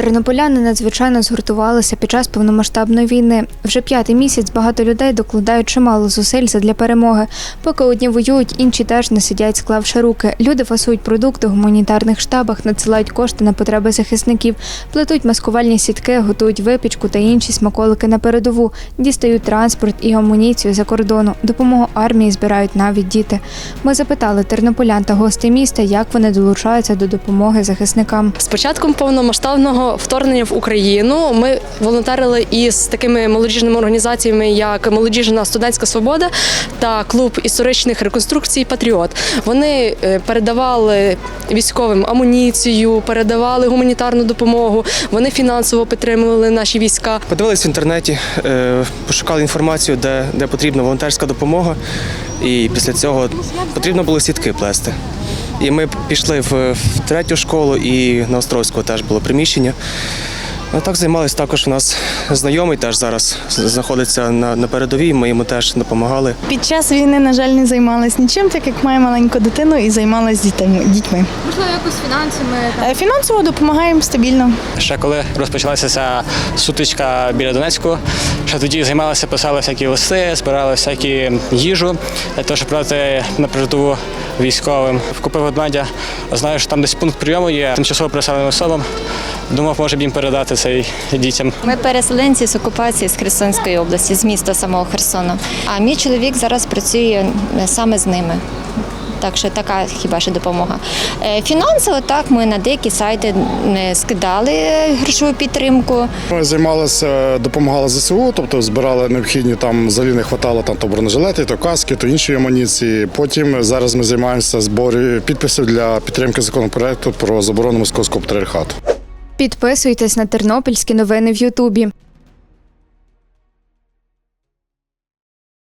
Тернополяни надзвичайно згуртувалися під час повномасштабної війни. Вже п'ятий місяць багато людей докладають чимало зусиль задля перемоги. Поки одні воюють, інші теж не сидять, склавши руки. Люди фасують продукти в гуманітарних штабах, надсилають кошти на потреби захисників, плетуть маскувальні сітки, готують випічку та інші смаколики на передову, дістають транспорт і амуніцію за кордону. Допомогу армії збирають навіть діти. Ми запитали тернополян та гостей міста, як вони долучаються до допомоги захисникам. З початком повномасштабного вторгнення в Україну ми волонтерили із такими молодіжними організаціями, як Молодіжна студентська свобода та клуб історичних реконструкцій Патріот. Вони е, передавали військовим амуніцію, передавали гуманітарну допомогу. Вони фінансово підтримували наші війська. Подивились в інтернеті, е, пошукали інформацію, де, де потрібна волонтерська допомога. І після цього потрібно було сітки плести. І ми пішли в, в третю школу і на Островську теж було приміщення. А так займалися також у нас знайомий теж зараз знаходиться на, на передовій. Ми йому теж допомагали. Під час війни, на жаль, не займалась нічим, так як маю маленьку дитину і займалась дітьми. дітьми. Можливо, якось фінансами Е, Фінансово допомагаємо стабільно. Ще коли розпочалася ця сутичка біля Донецьку, ще тоді займалися, писали всякі листи, збирали всякі їжу для того, щоб продати на передову військовим. Вкупив ведмедя, знаю, що там десь пункт прийому є тимчасово переселеним особам. Думав, може б їм передати цей дітям. Ми переселенці з окупації з Херсонської області, з міста самого Херсону. А мій чоловік зараз працює е, саме з ними. Так що така хіба що допомога. Е, Фінансово так ми на деякі сайти е, скидали грошову підтримку. Ми займалися, допомагали ЗСУ, тобто збирали необхідні там взагалі не хватало там то бронежилети, то каски, то інші амуніції. Потім зараз ми займаємося збором підписів для підтримки законопроекту про заборону московського патріархату. Підписуйтесь на тернопільські новини в Ютубі.